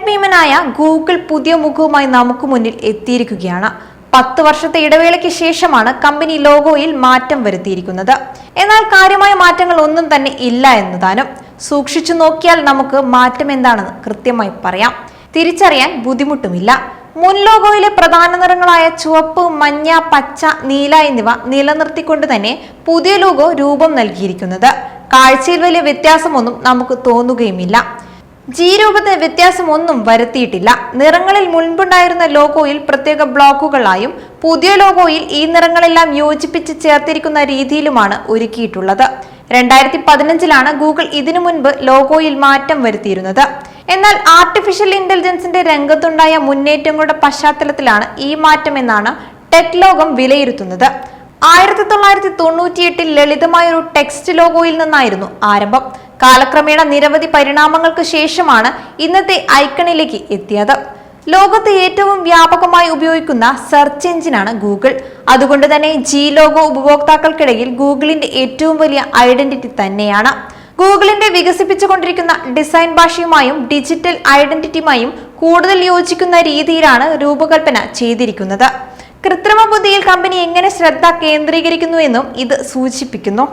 Tech ഭീമനായ Google പുതിയ മുഖവുമായി നമുക്ക് മുന്നിൽ എത്തിയിരിക്കുകയാണ്. പത്ത് വർഷത്തെ ഇടവേളയ്ക്ക് ശേഷമാണ് കമ്പനി ലോഗോയിൽ മാറ്റം വരുത്തിയിരിക്കുന്നത്. എന്നാൽ കാര്യമായ മാറ്റങ്ങൾ ഒന്നും തന്നെ ഇല്ല എന്നതാനും സൂക്ഷിച്ചു നോക്കിയാൽ നമുക്ക് മാറ്റം എന്താണെന്ന് കൃത്യമായി പറയാം. തിരിച്ചറിയാൻ ബുദ്ധിമുട്ടുമില്ല. മുൻ ലോഗോയിലെ പ്രധാന നിറങ്ങളായ ചുവപ്പ് മഞ്ഞ പച്ച നീല എന്നിവ നിലനിർത്തിക്കൊണ്ട് തന്നെ പുതിയ ലോഗോ രൂപം നൽകിയിരിക്കുന്നത്. കാഴ്ചയിൽ വലിയ വ്യത്യാസമൊന്നും നമുക്ക് തോന്നുകയുമില്ല. ജി രൂപത്തെ വ്യത്യാസം ഒന്നും വരുത്തിയിട്ടില്ല. നിറങ്ങളിൽ മുൻപുണ്ടായിരുന്ന ലോഗോയിൽ പ്രത്യേക ബ്ലോക്കുകളായും പുതിയ ലോഗോയിൽ ഈ നിറങ്ങളെല്ലാം യോജിപ്പിച്ച് ചേർത്തിരിക്കുന്ന രീതിയിലുമാണ് ഒരുക്കിയിട്ടുള്ളത്. രണ്ടായിരത്തി പതിനഞ്ചിലാണ് ഗൂഗിൾ ഇതിനു മുൻപ് ലോഗോയിൽ മാറ്റം വരുത്തിയിരുന്നത്. എന്നാൽ ആർട്ടിഫിഷ്യൽ ഇന്റലിജൻസിന്റെ രംഗത്തുണ്ടായ മുന്നേറ്റങ്ങളുടെ പശ്ചാത്തലത്തിലാണ് ഈ മാറ്റം എന്നാണ് ടെക് ലോകം വിലയിരുത്തുന്നത്. ആയിരത്തി തൊള്ളായിരത്തി തൊണ്ണൂറ്റിയെട്ടിൽ ലളിതമായ ഒരു ടെക്സ്റ്റ് ലോഗോയിൽ നിന്നായിരുന്നു ആരംഭം. കാലക്രമേണ നിരവധി പരിണാമങ്ങൾക്ക് ശേഷമാണ് ഇന്നത്തെ ഐക്കണിലേക്ക് എത്തിയത്. ലോകത്ത് ഏറ്റവും വ്യാപകമായി ഉപയോഗിക്കുന്ന സെർച്ച് എഞ്ചിനാണ് ഗൂഗിൾ. അതുകൊണ്ട് തന്നെ ജി ലോഗോ ഉപഭോക്താക്കൾക്കിടയിൽ ഗൂഗിളിന്റെ ഏറ്റവും വലിയ ഐഡന്റിറ്റി തന്നെയാണ്. ഗൂഗിളിന്റെ വികസിപ്പിച്ചുകൊണ്ടിരിക്കുന്ന ഡിസൈൻ ഭാഷയുമായും ഡിജിറ്റൽ ഐഡന്റിറ്റിയുമായും കൂടുതൽ യോജിക്കുന്ന രീതിയിലാണ് രൂപകൽപ്പന ചെയ്തിരിക്കുന്നത്. കൃത്രിമ ബുദ്ധിയിൽ കമ്പനി എങ്ങനെ ശ്രദ്ധ കേന്ദ്രീകരിക്കുന്നുവെന്നും ഇത് സൂചിപ്പിക്കുന്നു.